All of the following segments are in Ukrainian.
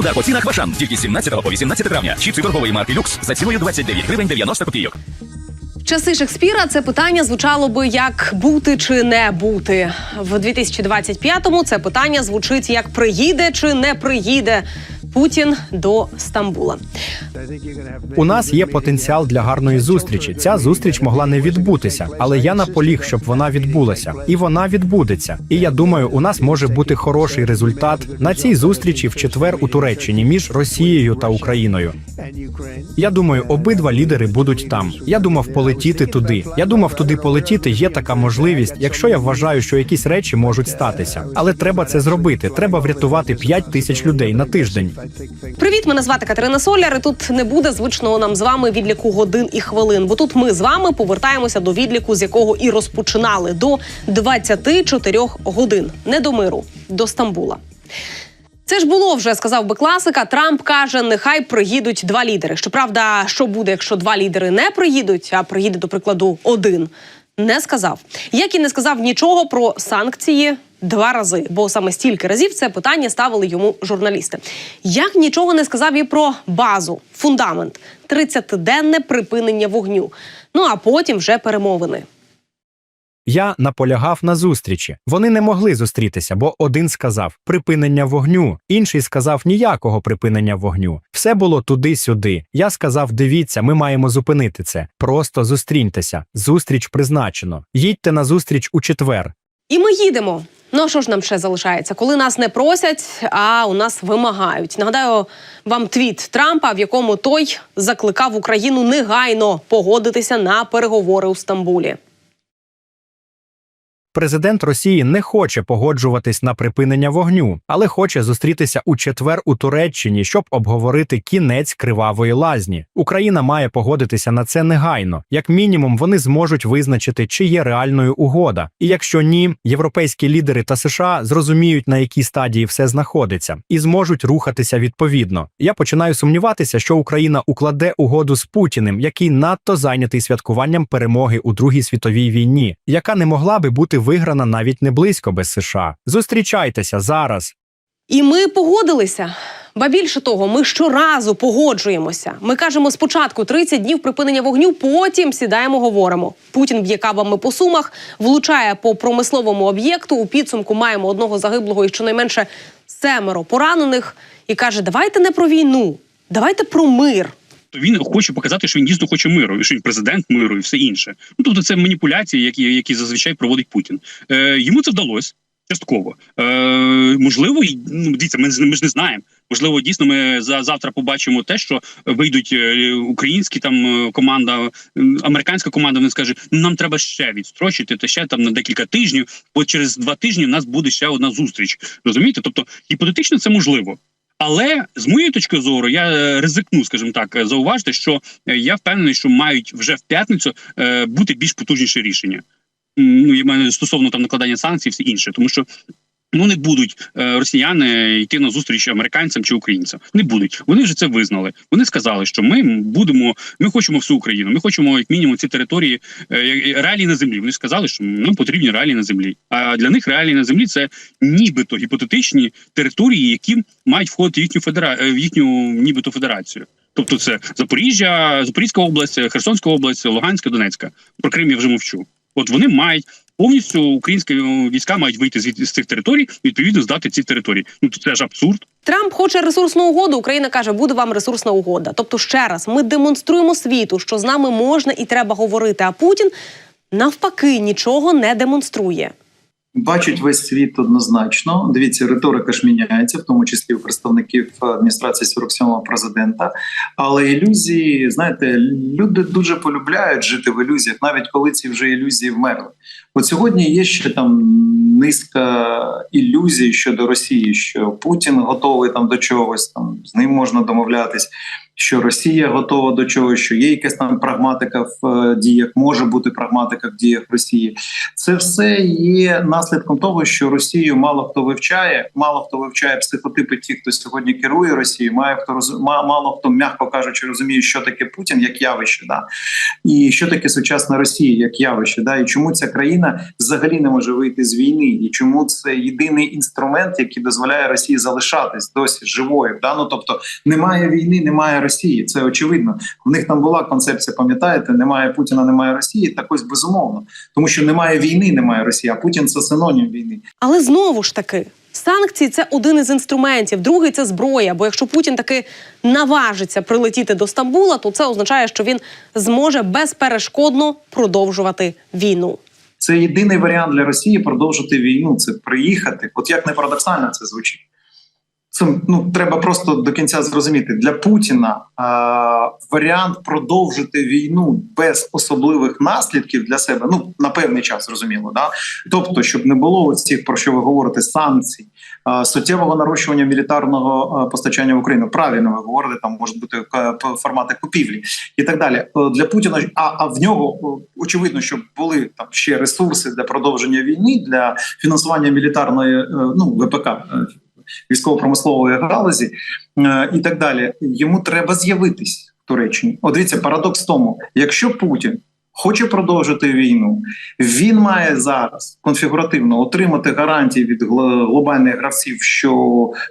Удар по цінах Вашан тільки з 17 по 18 травня. Чіпси торгової марки Люкс за ціною 29 гривень 90 копійок. В часи Шекспіра це питання звучало би як бути чи не бути. В 2025-му це питання звучить як приїде чи не приїде Путін до Стамбула. У нас є потенціал для гарної зустрічі. Ця зустріч могла не відбутися, але я наполіг, щоб вона відбулася, і вона відбудеться. І я думаю, у нас може бути хороший результат на цій зустрічі в четвер у Туреччині між Росією та Україною. Я думаю, обидва лідери будуть там. Я думав полетіти туди. Я думав туди полетіти. Є така можливість, якщо я вважаю, що якісь речі можуть статися. Але треба це зробити. Треба врятувати 5 тисяч людей на тиждень. Привіт, мене звати Катерина Соляр. і Тут не буде звичного нам з вами відліку годин і хвилин. Бо тут ми з вами повертаємося до відліку, з якого і розпочинали до 24 годин. Не до миру, до Стамбула. Це ж було вже сказав би класика. Трамп каже, нехай приїдуть два лідери. Щоправда, що буде, якщо два лідери не приїдуть, а приїде, до прикладу, один. Не сказав. Як і не сказав нічого про санкції два рази, бо саме стільки разів це питання ставили йому журналісти. Як нічого не сказав і про базу, фундамент, 30-денне припинення вогню. Ну а потім вже перемовини. Я наполягав на зустрічі. Вони не могли зустрітися, бо один сказав припинення вогню, інший сказав ніякого припинення вогню. Все було туди-сюди. Я сказав: дивіться, ми маємо зупинити це. Просто зустріньтеся. Зустріч призначено. Їдьте на зустріч у четвер. І ми їдемо. Ну що ж нам ще залишається, коли нас не просять, а у нас вимагають. Нагадаю вам твіт Трампа, в якому той закликав Україну негайно погодитися на переговори у Стамбулі. Президент Росії не хоче погоджуватись на припинення вогню, але хоче зустрітися у четвер у Туреччині, щоб обговорити кінець кривавої лазні. Україна має погодитися на це негайно. Як мінімум, вони зможуть визначити, чи є реальною угода. І якщо ні, європейські лідери та США зрозуміють, на якій стадії все знаходиться, і зможуть рухатися відповідно. Я починаю сумніватися, що Україна укладе угоду з Путіним, який надто зайнятий святкуванням перемоги у Другій світовій війні, яка не могла би бути виграна навіть не близько без США. Зустрічайтеся зараз. І ми погодилися. Ба більше того, ми щоразу погоджуємося. Ми кажемо спочатку 30 днів припинення вогню, потім сідаємо, говоримо. Путін б'є кабами по сумах, влучає по промисловому об'єкту. У підсумку маємо одного загиблого і щонайменше семеро поранених. І каже: давайте не про війну, давайте про мир. То він хоче показати, що він дійсно хоче миру, і що він президент миру і все інше. Ну тобто, це маніпуляції, які, які зазвичай проводить Путін. Е, йому це вдалося частково. Е, можливо, ну дивіться, ми, ми ж не знаємо. Можливо, дійсно, ми за завтра побачимо те, що вийдуть е, українські там е, команда, американська команда. Вони скаже, ну нам треба ще відстрочити, та ще там на декілька тижнів, бо через два тижні в нас буде ще одна зустріч. Розумієте? Тобто, гіпотетично це можливо. Але з моєї точки зору, я е, ризикну, скажімо так, е, зауважити, що е, я впевнений, що мають вже в п'ятницю бути більш потужніші рішення. Ну, я маю стосовно там накладання санкцій, і все інше, тому що. Ну, не будуть е, росіяни йти на зустріч американцям чи українцям. Не будуть. Вони вже це визнали. Вони сказали, що ми будемо. Ми хочемо всю Україну. Ми хочемо як мінімум ці території е, реалії на землі. Вони сказали, що нам потрібні реалії на землі. А для них реалії на землі це нібито гіпотетичні території, які мають входити в їхню федера... е, в їхню нібито федерацію. Тобто це Запоріжжя, Запорізька область, Херсонська область, Луганська, Донецька. Про Крим я вже мовчу. От вони мають повністю українські е, війська мають вийти з, цих територій, відповідно здати ці території. Ну це ж абсурд. Трамп хоче ресурсну угоду. Україна каже, буде вам ресурсна угода. Тобто, ще раз, ми демонструємо світу, що з нами можна і треба говорити. А Путін навпаки нічого не демонструє. Бачить весь світ однозначно. Дивіться, риторика ж міняється, в тому числі у представників адміністрації 47-го президента. Але ілюзії, знаєте, люди дуже полюбляють жити в ілюзіях, навіть коли ці вже ілюзії вмерли. От сьогодні є ще там низка ілюзій щодо Росії, що Путін готовий там до чогось, там з ним можна домовлятись. Що Росія готова до чогось, що є якась там прагматика в е, діях, може бути прагматика в діях Росії. Це все є наслідком того, що Росію мало хто вивчає, мало хто вивчає психотипи ті, хто сьогодні керує Росією. Має хто роз... мало хто, м'яко кажучи, розуміє, що таке Путін як явище, да і що таке сучасна Росія як явище, да і чому ця країна. Взагалі не може вийти з війни, і чому це єдиний інструмент, який дозволяє Росії залишатись досі живою. Да? Ну, тобто немає війни, немає Росії. Це очевидно. В них там була концепція. Пам'ятаєте, немає Путіна, немає Росії. Так ось безумовно, тому що немає війни, немає Росії. А Путін це синонім війни. Але знову ж таки, санкції це один із інструментів, другий це зброя. Бо якщо Путін таки наважиться прилетіти до Стамбула, то це означає, що він зможе безперешкодно продовжувати війну. Це єдиний варіант для Росії продовжити війну. Це приїхати. От як не парадоксально це звучить. Це ну треба просто до кінця зрозуміти для Путіна а, варіант продовжити війну без особливих наслідків для себе. Ну на певний час зрозуміло, да тобто, щоб не було цих про що ви говорите санкцій, а, суттєвого нарощування мілітарного а, постачання в Україну. Правильно ви говорите, там можуть бути е, формати купівлі і так далі. Е, Для Путіна а, а в нього очевидно, щоб були там ще ресурси для продовження війни, для фінансування мілітарної е, ну ВПК. Військово-промислової галузі е, і так далі. Йому треба з'явитись в Туреччині. От дивіться, парадокс в тому, якщо Путін хоче продовжити війну, він має зараз конфігуративно отримати гарантії від гл- глобальних гравців, що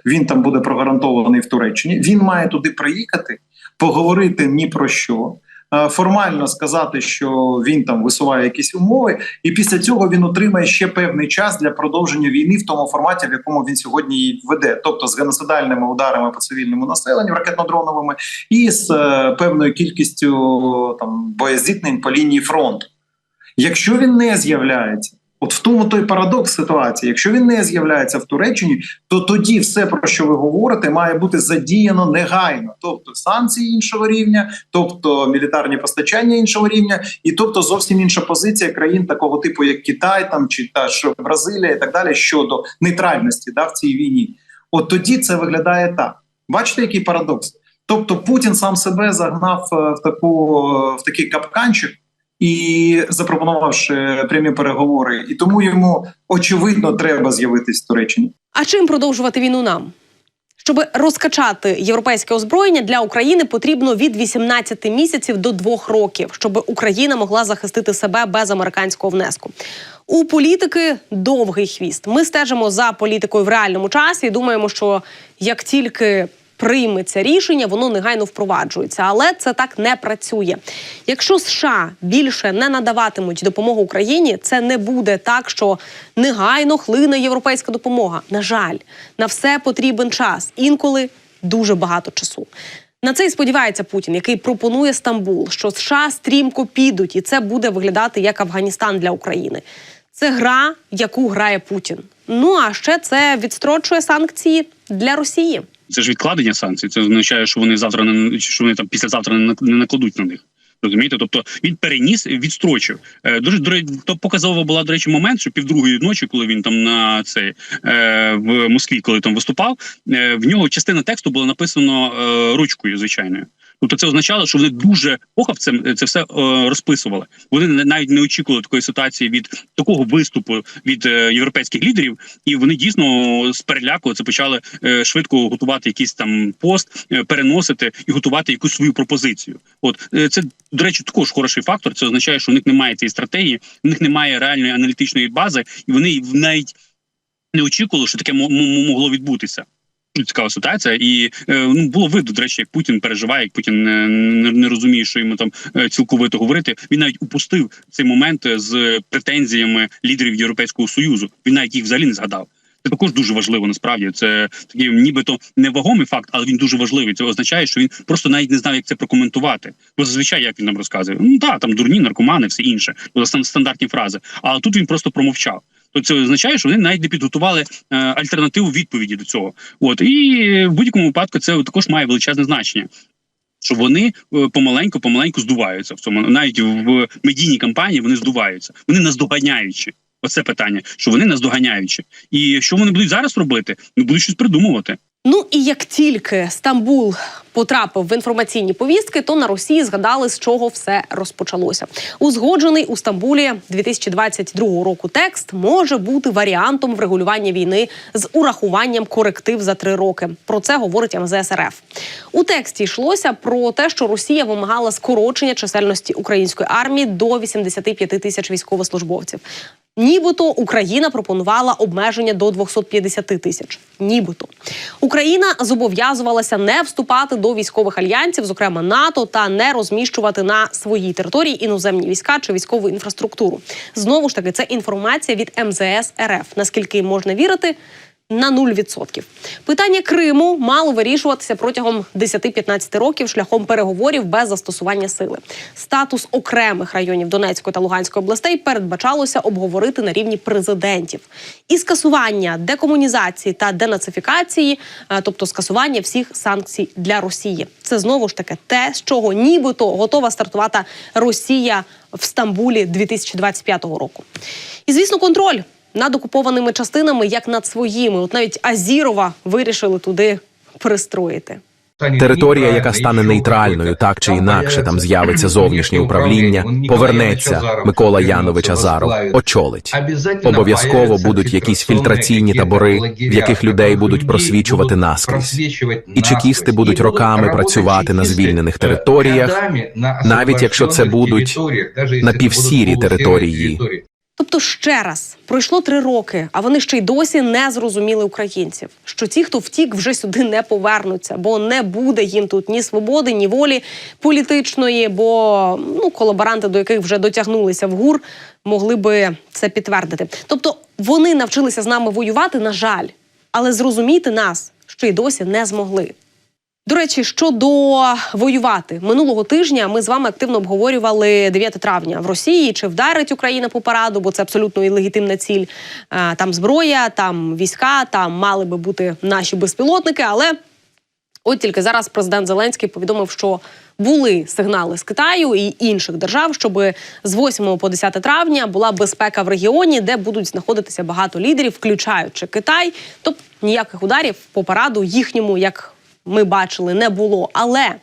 він там буде прогарантований в Туреччині. Він має туди приїхати, поговорити ні про що. Е, Формально сказати, що він там висуває якісь умови, і після цього він отримає ще певний час для продовження війни в тому форматі, в якому він сьогодні її веде, тобто з геноцидальними ударами по цивільному населенню, ракетно-дроновими, і з е, певною кількістю там боєзіткнень по лінії фронту. Якщо він не з'являється, от в тому той парадокс ситуації, якщо він не з'являється в Туреччині, то тоді все про що ви говорите, має бути задіяно негайно, тобто санкції іншого рівня, тобто мілітарні постачання іншого рівня, і тобто зовсім інша позиція країн такого типу, як Китай, там чи та ж Бразилія, і так далі, щодо нейтральності да, в цій війні. От тоді це виглядає так. Бачите, який парадокс? Тобто Путін сам себе загнав е, в таку е, в такий капканчик. І запропонувавши прямі переговори, і тому йому очевидно треба з'явитись в Туреччині. А чим продовжувати війну нам? Щоб розкачати європейське озброєння для України потрібно від 18 місяців до 2 років, щоб Україна могла захистити себе без американського внеску. У політики довгий хвіст. Ми стежимо за політикою в реальному часі і думаємо, що як тільки прийметься рішення, воно негайно впроваджується. Але це так не працює. Якщо США більше не надаватимуть допомогу Україні, це не буде так, що негайно хлине європейська допомога. На жаль, на все потрібен час. Інколи дуже багато часу. На це і сподівається Путін, який пропонує Стамбул, що США стрімко підуть, і це буде виглядати як Афганістан для України. Це гра, яку грає Путін. Ну а ще це відстрочує санкції для Росії. Це ж відкладення санкцій. Це означає, що вони завтра не що вони там післязавтра не нак- не накладуть на них. Розумієте, тобто він переніс, відстрочив. Е, Дуже до то показово була до речі момент, що півдругої ночі, коли він там на це е, в Москві, коли там виступав, е, в нього частина тексту була написано е, ручкою звичайною. Тобто це означало, що вони дуже похабцем це все е, розписували. Вони навіть не очікували такої ситуації від такого виступу від е, європейських лідерів, і вони дійсно з переляку це почали е, швидко готувати якийсь там пост, е, переносити і готувати якусь свою пропозицію. От е, це до речі, також хороший фактор. Це означає, що у них немає цієї стратегії, у них немає реальної аналітичної бази, і вони навіть не очікували, що таке мо- мо- могло відбутися. Дуже Цікава ситуація, і е, ну було видно, до речі, як Путін переживає, як Путін не, не, не розуміє, що йому там е, цілковито говорити. Він навіть упустив цей момент е, з претензіями лідерів Європейського союзу. Він навіть їх взагалі не згадав. Це також дуже важливо. Насправді це такий нібито невагомий факт, але він дуже важливий. Це означає, що він просто навіть не знав, як це прокоментувати. Бо зазвичай як він нам розказує, ну так, там дурні наркомани, все інше, Бо стан- стандартні фрази. А тут він просто промовчав. То це означає, що вони навіть не підготували е, альтернативу відповіді до цього. От і в будь-якому випадку це також має величезне значення. Що вони е, помаленьку, помаленьку здуваються в цьому, навіть в медійній кампанії вони здуваються, вони наздоганяючи. Оце питання, що вони наздоганяючи. І що вони будуть зараз робити? Ну будуть щось придумувати. Ну і як тільки Стамбул потрапив в інформаційні повістки, то на Росії згадали, з чого все розпочалося. Узгоджений у Стамбулі 2022 року текст може бути варіантом врегулювання війни з урахуванням коректив за три роки. Про це говорить МЗС РФ. У тексті йшлося про те, що Росія вимагала скорочення чисельності української армії до 85 тисяч військовослужбовців. Нібито Україна пропонувала обмеження до 250 тисяч. Нібито Україна зобов'язувалася не вступати до військових альянсів, зокрема НАТО, та не розміщувати на своїй території іноземні війська чи військову інфраструктуру. Знову ж таки, це інформація від МЗС РФ. Наскільки можна вірити? На 0%. Питання Криму мало вирішуватися протягом 10-15 років шляхом переговорів без застосування сили. Статус окремих районів Донецької та Луганської областей передбачалося обговорити на рівні президентів. І скасування декомунізації та денацифікації, е, тобто скасування всіх санкцій для Росії. Це знову ж таки те, з чого нібито готова стартувати Росія в Стамбулі 2025 року. І звісно, контроль над окупованими частинами, як над своїми. От навіть Азірова вирішили туди пристроїти. Територія, яка стане нейтральною, так чи інакше, там з'явиться зовнішнє управління, повернеться Микола Янович Азаров, очолить. Обов'язково будуть якісь фільтраційні табори, в яких людей будуть просвічувати наскрізь. І чекісти будуть роками працювати на звільнених територіях, навіть якщо це будуть напівсірі території. Тобто, ще раз пройшло три роки, а вони ще й досі не зрозуміли українців, що ті, хто втік, вже сюди не повернуться, бо не буде їм тут ні свободи, ні волі політичної, бо ну колаборанти, до яких вже дотягнулися в гур, могли би це підтвердити. Тобто вони навчилися з нами воювати, на жаль, але зрозуміти нас ще й досі не змогли. До речі, щодо воювати минулого тижня, ми з вами активно обговорювали 9 травня в Росії. Чи вдарить Україна по параду, бо це абсолютно і легітимна ціль. Там зброя, там війська, там мали би бути наші безпілотники. Але от тільки зараз президент Зеленський повідомив, що були сигнали з Китаю і інших держав, щоб з 8 по 10 травня була безпека в регіоні, де будуть знаходитися багато лідерів, включаючи Китай. Тобто ніяких ударів по параду їхньому, як ми бачили, не було. Але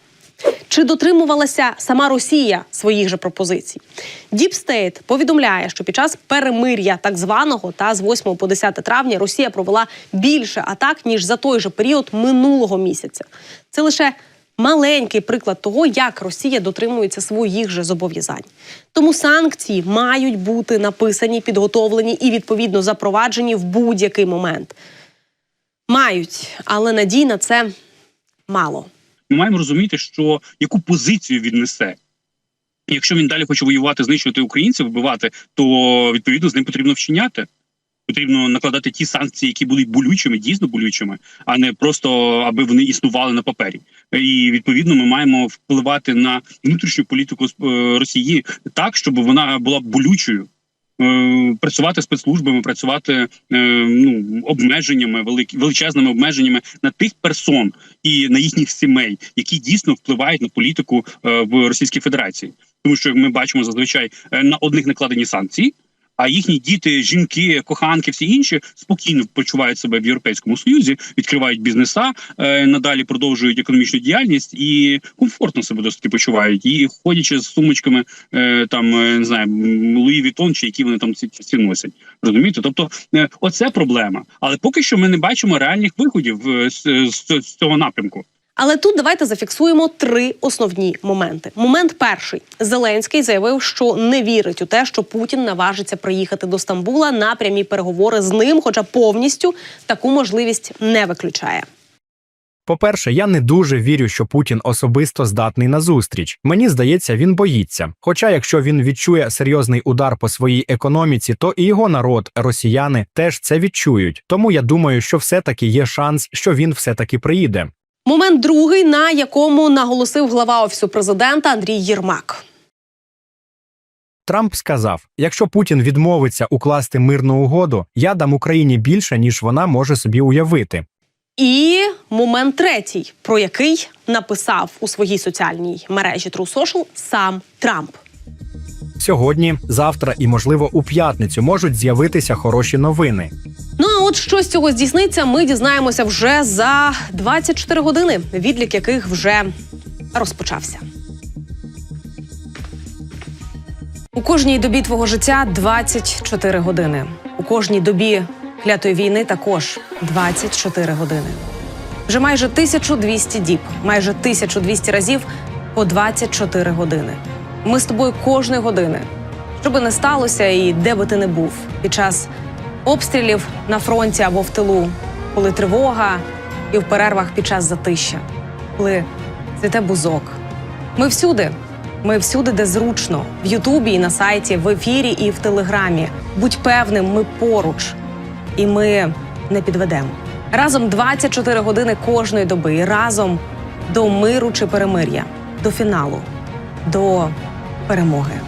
чи дотримувалася сама Росія своїх же пропозицій? Діпстейт повідомляє, що під час перемир'я так званого та з 8 по 10 травня Росія провела більше атак ніж за той же період минулого місяця. Це лише маленький приклад того, як Росія дотримується своїх же зобов'язань. Тому санкції мають бути написані, підготовлені і відповідно запроваджені в будь-який момент. Мають, але надій на це мало. Ми маємо розуміти, що яку позицію він несе. Якщо він далі хоче воювати, знищувати українців, вбивати, то відповідно з ним потрібно вчиняти. Потрібно накладати ті санкції, які будуть болючими, дійсно болючими, а не просто аби вони існували на папері. І відповідно ми маємо впливати на внутрішню політику е, Росії так, щоб вона була болючою. Працювати спецслужбами, працювати е, ну обмеженнями, великі величезними обмеженнями на тих персон і на їхніх сімей, які дійсно впливають на політику е, в Російській Федерації, тому що ми бачимо зазвичай е, на одних накладені санкції. А їхні діти, жінки, коханки, всі інші спокійно почувають себе в європейському союзі, відкривають бізнеса, е, надалі продовжують економічну діяльність і комфортно себе досить почувають. І ходячи з сумочками, е, там е, не знаю, Луї Вітон, чи які вони там ці, ці носять. Розумієте? Тобто, оце проблема. Але поки що ми не бачимо реальних виходів з цього напрямку. Але тут давайте зафіксуємо три основні моменти. Момент перший: Зеленський заявив, що не вірить у те, що Путін наважиться приїхати до Стамбула на прямі переговори з ним, хоча повністю таку можливість не виключає. По-перше, я не дуже вірю, що Путін особисто здатний на зустріч. Мені здається, він боїться. Хоча, якщо він відчує серйозний удар по своїй економіці, то і його народ, росіяни, теж це відчують. Тому я думаю, що все-таки є шанс, що він все-таки приїде. Момент другий, на якому наголосив глава офісу президента Андрій Єрмак. Трамп сказав: якщо Путін відмовиться укласти мирну угоду, я дам Україні більше, ніж вона може собі уявити. І момент третій, про який написав у своїй соціальній мережі True Social сам Трамп. Сьогодні, завтра і, можливо, у п'ятницю можуть з'явитися хороші новини. Ну а от що з цього здійсниться, ми дізнаємося вже за 24 години, відлік яких вже розпочався. У кожній добі твого життя 24 години. У кожній добі клятої війни також 24 години. Вже майже 1200 діб, майже 1200 разів по 24 години. Ми з тобою кожної години, що би не сталося, і де би ти не був під час обстрілів на фронті або в тилу, коли тривога і в перервах під час затища, коли цвіте бузок. Ми всюди. Ми всюди, де зручно, в Ютубі і на сайті, в ефірі і в Телеграмі. Будь певним, ми поруч, і ми не підведемо. Разом 24 години кожної доби, і разом до миру чи перемир'я, до фіналу, до перемоги.